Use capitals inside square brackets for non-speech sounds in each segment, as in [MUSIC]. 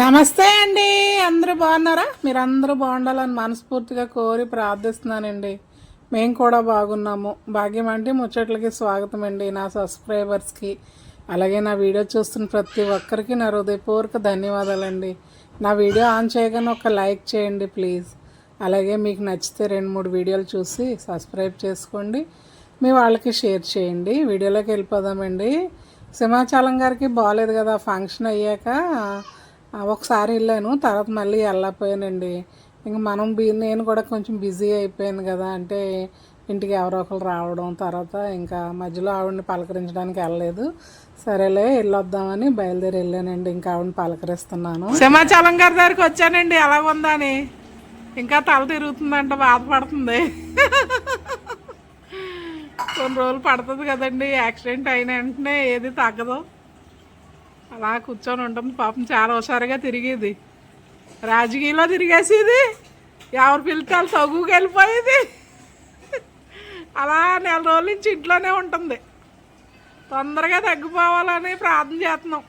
నమస్తే అండి. అందరూ బాగున్నారా? మీరు అందరూ బాగుండాలని మనస్ఫూర్తిగా కోరి ప్రార్థిస్తున్నానండి. మేము కూడా బాగున్నాము. భాగ్యం అంటే ముచ్చట్లకి స్వాగతం అండి నా సబ్స్క్రైబర్స్కి అలాగే నా వీడియో చూస్తున్న ప్రతి ఒక్కరికి నా హృదయపూర్వక ధన్యవాదాలండి. నా వీడియో ఆన్ చేయగానే ఒక లైక్ చేయండి ప్లీజ్. అలాగే మీకు నచ్చితే రెండు మూడు వీడియోలు చూసి సబ్స్క్రైబ్ చేసుకోండి. మీ వాళ్ళకి షేర్ చేయండి. వీడియోలోకి వెళ్ళిపోదామండి. సింహాచలం గారికి బాగాలేదు కదా ఫంక్షన్ అయ్యాక. ఒకసారి వెళ్ళాను తర్వాత మళ్ళీ వెళ్ళకపోయానండి ఇంక మనం బి నేను కూడా కొంచెం బిజీ అయిపోయాను కదా అంటే ఇంటికి ఎవరో ఒకరు రావడం తర్వాత ఇంకా మధ్యలో ఆవిడని పలకరించడానికి వెళ్ళలేదు. సరేలే వెళ్ళొద్దామని బయలుదేరి వెళ్ళానండి ఇంకా ఆవిడని పలకరిస్తున్నాను. సింహాచలం గారి దగ్గరికి వచ్చానండి ఎలా ఉందా అని ఇంకా తల తిరుగుతుందంట బాధపడుతుంది. కొన్ని రోజులు పడుతుంది కదండి యాక్సిడెంట్ అయిన వెంటనే ఏది తగ్గదు. అలా కూర్చొని ఉంటుంది పాపం చాలా హుషారుగా తిరిగేది. రాజకీయంలో తిరిగేసేది. ఎవరు పిలితే వాళ్ళు తగుకి వెళ్ళిపోయేది. అలా నెల రోజుల నుంచి ఇంట్లోనే ఉంటుంది. తొందరగా తగ్గిపోవాలని ప్రార్థన చేస్తున్నాం.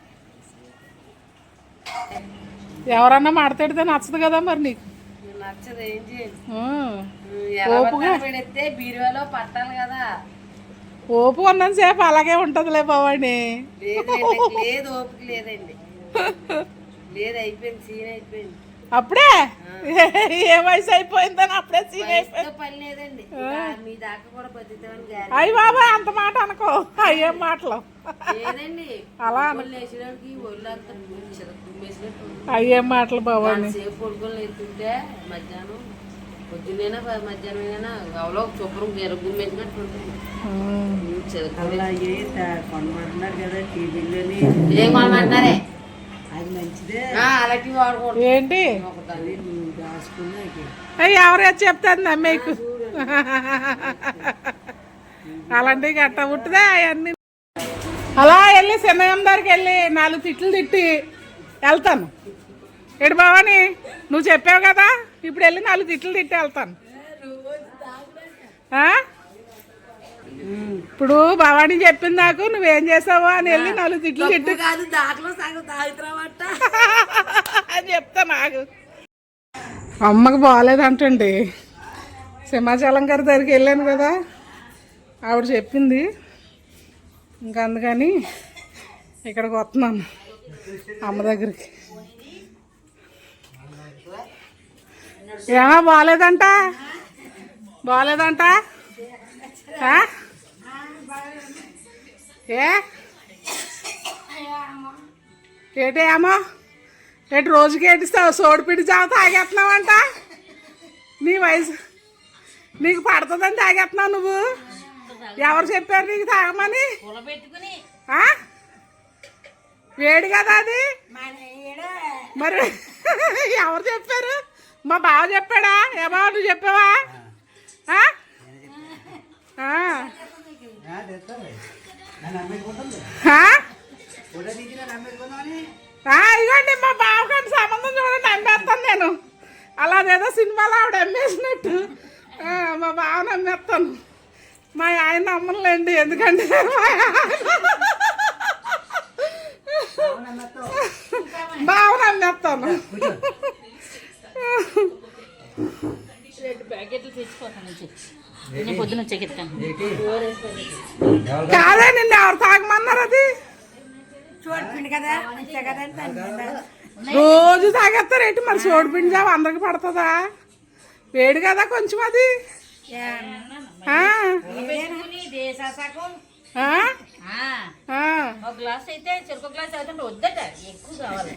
ఎవరన్నా మాట్లాడితే నచ్చదు కదా మరి నీకు? నచ్చదు ఏం చేయాలి? పెడితే బీరువాలో పట్టాలి కదా. ఓపు ఉన్నంతసేపు అలాగే ఉంటుందిలే లేదండి లేదు ఓపిక లేదండి. లేదు అయిపోయింది సీన్ అయిపోయింది. అప్పుడే? ఏ వయసు అయిపోయిందని అప్పుడే సీన్ అయిపోయింది. మీ దాకా కూడా అయ్యి బాబా అంత మాట అనుకో. అయ్యేం మాటలు. అలా వేసేదానికి ఒళ్ళు అంతా. అయ్యేం మాటలు ఎత్తుంటే మధ్యాహ్నం పొద్దున్నైనా ప- మధ్యాహ్నమైనా అవలో శుభ్రం గెర గుమ్మేసినట్టు ఉంటుంది కొనమంటున్నారు కదా టీవీలోని ఏం కొనమంటున్నారే? అది మంచిదే. ఆ, అలాంటివి ఏంటి? ఎవరైతే చెప్తాను నమ్మేకు అలాంటివి గట్ట పుట్టిదే అవన్నీ అలా వెళ్ళి చిన్నయ్యం దగ్గరికి వెళ్ళి నాలుగు తిట్లు తిట్టి వెళ్తాను. ఎడు బావాని? నువ్వు చెప్పావు కదా? ఇప్పుడు వెళ్ళి నాలుగు తిట్లు తిట్టి వెళ్తాను? ఇప్పుడు భవానీ చెప్పింది నాకు నువ్వేం చేసావు అని వెళ్ళి నాలుగు తిట్లు తిట్టి. కాదు సగం [LAUGHS] అని చెప్తా నాకు. అమ్మకి బాగాలేదంటండి. సింహాచలం గారి దగ్గరికి వెళ్ళాను కదా ఆవిడ చెప్పింది. ఇంకా అందుకని ఇక్కడికి వస్తున్నాను అమ్మ దగ్గరికి. ఏమో బాగాలేదంట బాగాలేదంట? ఏ? ఏటే అమ్మా? ఏటి రోజుకి ఏటిస్తావు సోడిపిడి చావు తాగేస్తున్నావంట? నీ వయసు నీకు పడుతుందని తాగేస్తున్నావు నువ్వు? ఎవరు చెప్పారు నీకు తాగమని? వేడి కదా అది? మరి ఎవరు చెప్పారు? మా బావ చెప్పాడా? ఏ బావ నువ్వు చెప్పావా? ఇదిగోండి మా బావగారి సంబంధం చూడండి అమ్మేస్తాను నేను. అలాదేదో సినిమాలో ఆవిడ అమ్మేసినట్టు. మా బావని అమ్మేస్తాను. మా ఆయన అమ్మలేండి ఎందుకంటే బావని అమ్మేస్తాను. ప్యాకెట్లు తెచ్చిపోతాను నేను పొద్దున చెక్కిస్తాను కాదే నిన్ను ఎవరు తాగమన్నారు అది? చూడండి కదా? రోజు తాగేస్తారు ఏంటి మరి? సోడిపిండి జావ అందరికి పడుతుందా? వేడి కదా కొంచెం అది. గ్లాస్ అయితే చెరుకు గ్లాస్ అవుతుంటే వద్దట. ఎక్కువ కావాలి.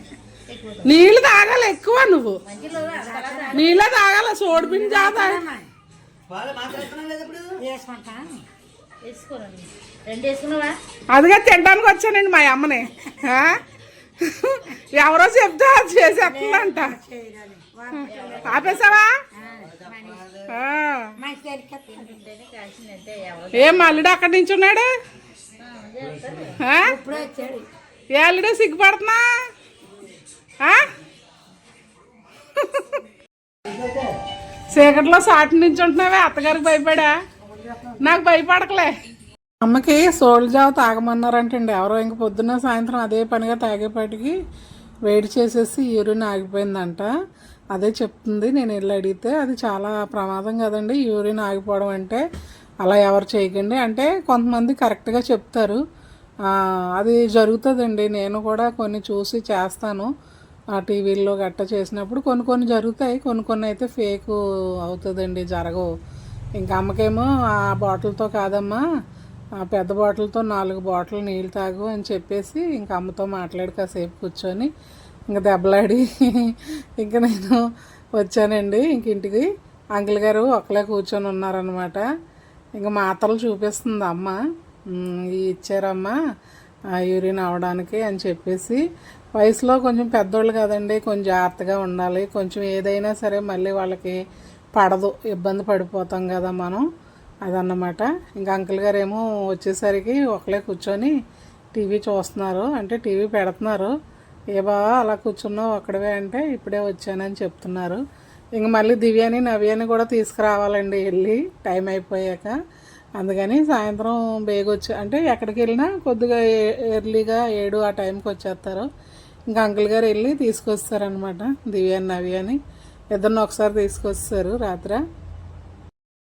నీళ్ళు తాగాలి ఎక్కువ నువ్వు. నీళ్ళే తాగాల వేసుకోరండి రెండు వేసుకున్నావా? అదిగా తినడానికి వచ్చానండి మా అమ్మని. ఆ? ఎవరో చెప్తే అది చేసేస్తుందంట ఆపేసావా? ఏం అల్లుడు అక్కడి నుంచి ఉన్నాడు? ఆ? ఏ అల్లుడు సిగ్గుపడుతున్నా? చీకట్లో సాటి నుంచి ఉంటున్నావే అత్తగారికి భయపడా? నాకు భయపడకలే. అమ్మకి సోల్ జావ తాగమన్నారంటండి. ఎవరో ఇంక పొద్దున్న సాయంత్రం అదే పనిగా తాగేపాటికి వేడి చేసేసి యూరిన్ ఆగిపోయిందంట. అదే చెప్తుంది నేను వెళ్ళి అడిగితే అది చాలా ప్రమాదం కదండి యూరిన్ ఆగిపోవడం అంటే అలా ఎవరు చేయకండి. అంటే కొంతమంది కరెక్ట్గా చెప్తారు. అది జరుగుతుందండి. నేను కూడా కొన్ని చూసి చేస్తాను. టీవీల్లో గట్ట చేసినప్పుడు కొన్ని కొన్ని జరుగుతాయి కొన్ని కొన్ని అయితే ఫేక్ అవుతుందండి జరగవు. ఇంకా అమ్మకేమో ఆ బాటిల్తో కాదమ్మా ఆ పెద్ద బాటిల్తో నాలుగు బాటిల్ నీళ్ళు తాగు అని చెప్పేసి ఇంకా అమ్మతో మాట్లాడి కాసేపు కూర్చొని ఇంకా దెబ్బలాడి [LAUGHS] ఇంకా నేను వచ్చానండి. ఇంక ఇంటికి అంకుల్ గారు ఒక్కలే కూర్చొని ఉన్నారనమాట ఇంకా మాత్రలు చూపిస్తుంది అమ్మ ఇవి ఇచ్చారమ్మా యూరిన్ అవడానికి అని చెప్పేసి వయసులో కొంచెం పెద్దోళ్ళు కదండి కొంచెం జాగ్రత్తగా ఉండాలి. కొంచెం ఏదైనా సరే మళ్ళీ వాళ్ళకి పడదు ఇబ్బంది పడిపోతాం కదా మనం. అదన్నమాట. ఇంకా అంకుల్ గారు ఏమో వచ్చేసరికి ఒకలే కూర్చొని టీవీ చూస్తున్నారు. అంటే టీవీ పెడుతున్నారు. ఏ బావా అలా కూర్చున్నావు ఒక్కడవే అంటే ఇప్పుడే వచ్చానని చెప్తున్నారు. ఇంక మళ్ళీ దివ్యాని నవ్యాని కూడా తీసుకురావాలండి వెళ్ళి టైం అయిపోయాక. అందుకని సాయంత్రం బేగొచ్చి అంటే ఎక్కడికి వెళ్ళినా కొద్దిగా ఎర్లీగా ఏడు ఆ టైంకి వచ్చేస్తారు. ఇంకా అంకుల్ గారు వెళ్ళి తీసుకొస్తారనమాట దివ్య నవ్య అని. ఇద్దరిని ఒకసారి తీసుకొస్తారు రాత్ర.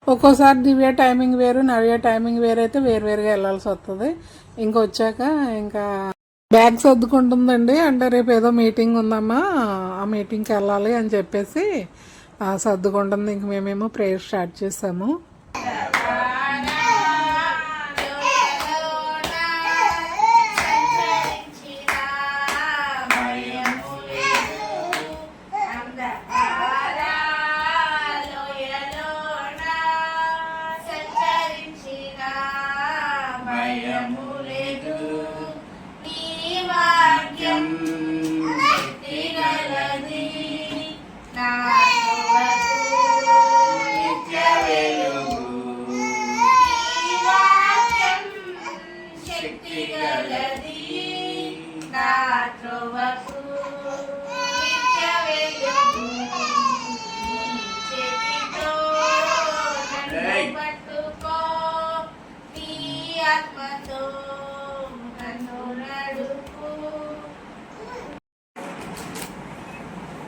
ఒక్కోసారి దివ్య టైమింగ్ వేరు నవ్య టైమింగ్ వేరు వేరువేరుగా వెళ్ళాల్సి వస్తుంది ఇంక వచ్చాక ఇంకా బ్యాగ్ సర్దుకుంటుందండి. అంటే రేపు ఏదో మీటింగ్ ఉందమ్మా ఆ మీటింగ్కి వెళ్ళాలి అని చెప్పేసి సర్దుకుంటుంది. ఇంక మేమేమో ప్రేయర్ స్టార్ట్ చేసాము.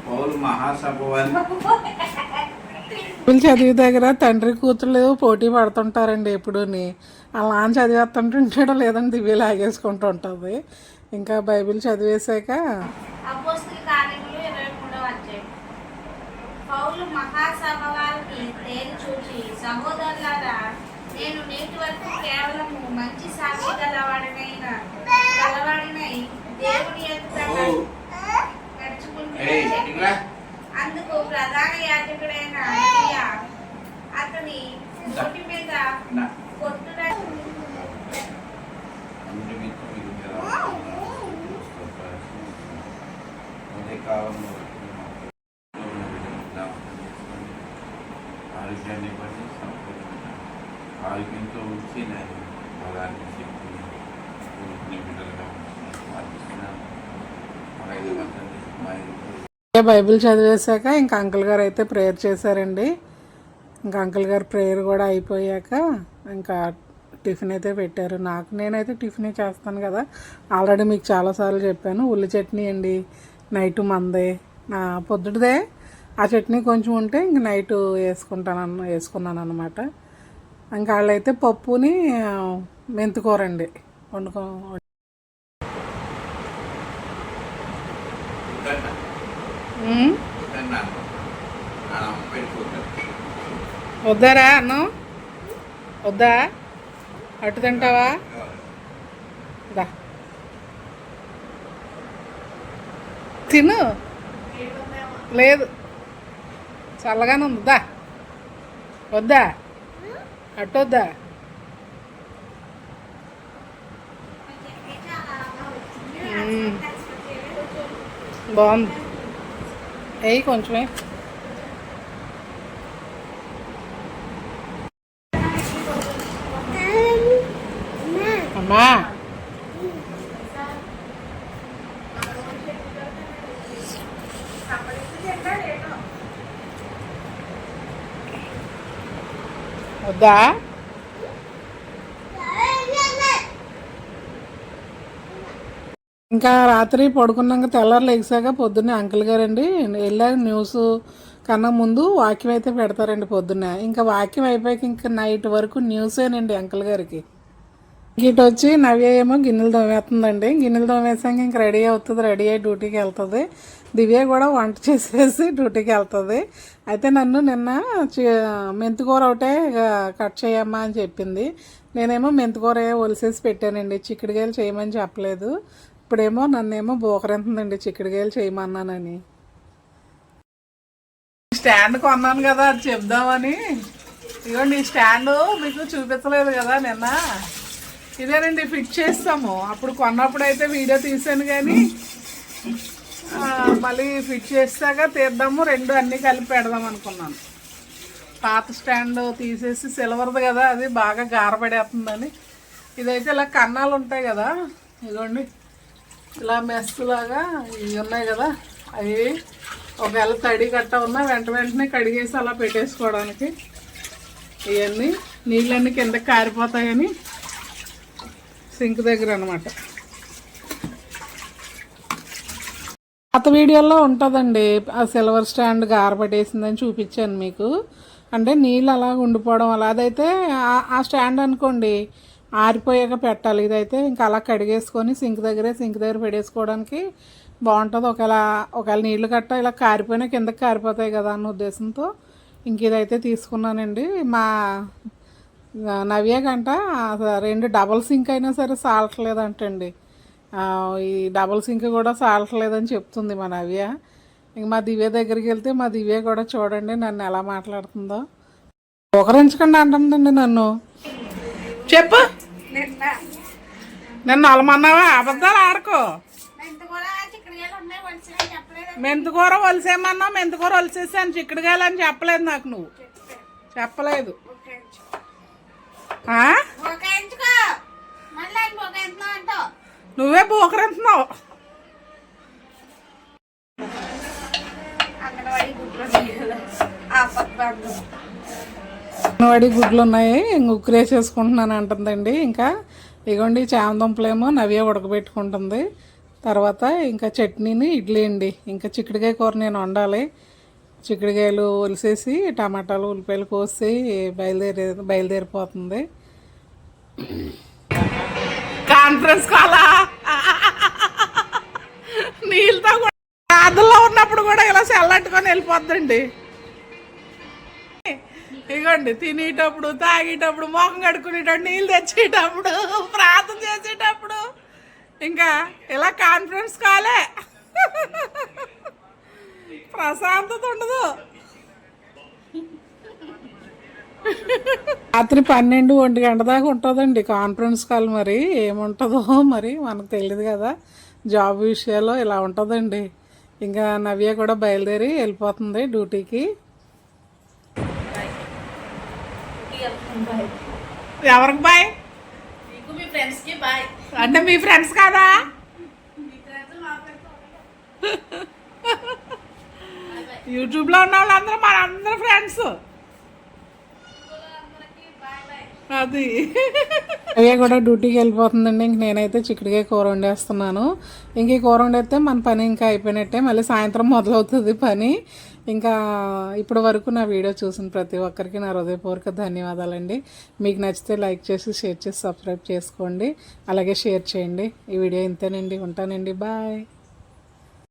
పౌలు మహాసభ చదివి దగ్గర తండ్రి కూతురు పోటీ పడుతుంటారండి ఎప్పుడూని. అలా అని చదివేస్తుంటుంటాడో లేదని దివ్య లాగేసుకుంటూ ఉంటుంది. ఇంకా బైబిల్ చదివేశాక అపోస్తుల కార్యములు ఇరవై మూడవ అధ్యాయం. పౌలు మహాసభ వారికి తేరు చూచి సహోదరులారా నేను నేటి వరకు కేవలము మంచి సాక్షి గలవాడినైన ఏయ్, నడుచుకుంటున్నా ఇట్లా. అందుకు ప్రధాన యాజకుడైన అన్నయ్య అతని నోటి మీద నా. కొట్టున అందరి మీకు మీకు ఎలా అదే కాలంలో ఆరోగ్యాన్ని బట్టి సంపూర్ణ ఆరోగ్యంతో ఉంచి నేను బలాన్ని చెప్పి ఊరికి బిడ్డలుగా ప్రార్థిస్తున్నాను మా ఐదు మంది మా ఐదు బైబిల్ చదివేశాక ఇంకా అంకుల్ గారు అయితే ప్రేయర్ చేశారండి. ఇంకా అంకుల్ గారు ప్రేయర్ కూడా అయిపోయాక ఇంకా టిఫిన్ అయితే పెట్టారు. నాకు నేనైతే టిఫిన్ చేస్తాను కదా. ఆల్రెడీ మీకు చాలాసార్లు చెప్పాను. ఉల్లి చట్నీ అండి నైట్ మందే. నా పొద్దుటిదే. ఆ చట్నీ కొంచెం ఉంటే ఇంక నైట్ వేసుకుంటాను వేసుకున్నాను అనమాట ఇంకా వాళ్ళైతే పప్పుని ఆ, వండుకో వద్దారా అన్నం? వద్దా? అటు తింటావా? దా. తిను. లేదు. చల్లగానే ఉంది. దా. వద్దా? అటు వద్దా. బాగుంది. వేయి కొంచెమే. అమ్మా వద్దా? ఇంకా రాత్రి పడుకున్నాక తెల్లారులు ఎగిసాక పొద్దున్నే అంకుల్ గారండి. వెళ్ళాక న్యూస్ కన్నా ముందు వాక్యం అయితే పెడతారండి పొద్దున్నే. ఇంకా వాక్యం అయిపోయాక ఇంకా నైట్ వరకు న్యూసేనండి అంకుల్ గారికి. ఇటు వచ్చి నవ్య ఏమో గిన్నెలు తోమేస్తుందండి గిన్నెలు తోమేసాక ఇంక రెడీ అవుతుంది రెడీ అయ్యి డ్యూటీకి వెళ్తుంది. దివ్య కూడా వంట చేసేసి డ్యూటీకి వెళ్తుంది. అయితే నన్ను నిన్న చి- మెంతికూర ఒకటే కట్ చేయమ్మా అని చెప్పింది. నేనేమో మెంతికూర ఒలిసేసి పెట్టానండి. చిక్కుడుకాయలు చేయమని చెప్పలేదు. ఇప్పుడేమో నన్నేమో బోకరింతుందండి చిక్కుడుకాయలు చేయమన్నానని. స్టాండ్ కొన్నాను కదా అది చెప్దామని. ఇదిగోండి ఈ స్టాండ్ మీకు చూపించలేదు కదా నిన్న. ఇదేనండి ఫిట్ చేస్తాము. అప్పుడు కొన్నప్పుడు అయితే వీడియో తీసాను కానీ మళ్ళీ ఫిట్ చేస్తాక తీద్దాము. రెండు అన్నీ కలిపి పెడదాం అనుకున్నాను. పాత స్టాండ్ తీసేసి సిల్వర్ది కదా అది బాగా గారపడేస్తుందని ఇదైతే ఇలా కన్నాలు ఉంటాయి కదా ఇదిగోండి. ఇలా మెస్సులాగా ఇవి ఉన్నాయి కదా అవి ఒకవేళ తడి కట్ట ఉన్నా వెంట వెంటనే కడిగేసి అలా పెట్టేసుకోవడానికి. ఇవన్నీ నీళ్ళన్నీ కిందకి కారిపోతాయని సింక్ దగ్గర అనమాట పాత వీడియోలో ఉంటుందండి ఆ సిల్వర్ స్టాండ్ గారపట్టేసిందని చూపించాను మీకు. అంటే నీళ్ళు అలా ఉండిపోవడం అలా అదైతే ఆ- స్టాండ్ అనుకోండి ఆరిపోయాక పెట్టాలి. ఇదైతే ఇంకా అలా కడిగేసుకొని సింక్ దగ్గరే సింక్ దగ్గర పెట్టేసుకోవడానికి బాగుంటుంది. ఒకవేళ ఒకవేళ నీళ్ళు కట్ట ఇలా కారిపోయినా కిందకి కారిపోతాయి కదా అన్న ఉద్దేశంతో ఇంక ఇదైతే తీసుకున్నానండి. మా నవ్య గంట రెండు డబల్ సింక్ అయినా సరే సాలట్లేదంటండి. ఆ, ఈ డబల్ సింక్ కూడా సాలట్లేదని చెప్తుంది మా నవ్య. ఇంక మా దివ్య దగ్గరికి వెళ్తే మా దివ్య కూడా చూడండి నన్ను ఎలా మాట్లాడుతుందో. ఒకరించకండి అంటుందండి నన్ను. చెప్పు. నిన్న నన్ను అలమన్నావా అబద్ధాలు ఆడుకో. మెంతుకూర వలిసేమన్నావు మెంతుకూర వలిసేసాను చిక్కుడుకాయలు అని చెప్పలేదు నాకు నువ్వు. చెప్పలేదు. నువ్వే బోకరంటున్నావు. అంగన్వాడీ గుడ్లు ఉన్నాయి ఇంక ఉక్కురేసేసుకుంటున్నాను అంటుందండి. ఇంకా ఇగోండి చామదుంపలేమో నవ్య ఉడకబెట్టుకుంటుంది. తర్వాత ఇంకా చట్నీని ఇడ్లీ అండి. ఇంకా చిక్కుడుకాయ కూర నేను వండాలి. చిక్కుడుకాయలు ఒలిసేసి టమాటాలు ఉల్లిపాయలు కోసి బయలుదేరి బయలుదేరిపోతుంది. కాన్ఫరెన్స్ కాలా? నీళ్ళతో కూడా ప్రార్థనలో ఉన్నప్పుడు కూడా ఇలా చల్లట్టుకొని వెళ్ళిపోద్దండి. ఇగోండి తినేటప్పుడు తాగేటప్పుడు మొఖం కడుక్కునేటప్పుడు నీళ్ళు తెచ్చేటప్పుడు ప్రార్థన చేసేటప్పుడు ఇంకా ఇలా కాన్ఫరెన్స్ కాలే. ప్రశాంతత ఉండదు. [LAUGHS] రాత్రి పన్నెండు ఒంటి గంట దాకా ఉంటుందండి కాన్ఫరెన్స్ కాల్ మరి. ఏముంటుందో మరి మనకు తెలియదు కదా. జాబ్ విషయాల్లో ఇలా ఉంటుందండి. ఇంకా నవ్య కూడా బయలుదేరి వెళ్ళిపోతుంది డ్యూటీకి. ఎవరికి బాయ్ మీకు మీ ఫ్రెండ్స్కి బాయ్ అంటే మీ ఫ్రెండ్స్ కాదా? [LAUGHS] యూట్యూబ్లో ఉన్న వాళ్ళందరూ మనందరూ ఫ్రెండ్స్ అది. అయ్యా కూడా డ్యూటీకి వెళ్ళిపోతుందండి. ఇంక నేనైతే చిక్కుడుగా కూర వండేస్తున్నాను. ఇంక ఈ కూర వండేస్తే మన పని ఇంకా అయిపోయినట్టే. మళ్ళీ సాయంత్రం మొదలవుతుంది పని. ఇంకా ఇప్పటి వరకు నా వీడియో చూసిన ప్రతి ఒక్కరికి నా హృదయపూర్వక ధన్యవాదాలండి. మీకు నచ్చితే లైక్ చేసి షేర్ చేసి సబ్స్క్రైబ్ చేసుకోండి. అలాగే షేర్ చేయండి. ఈ వీడియో ఇంతేనండి. ఉంటానండి. బాయ్.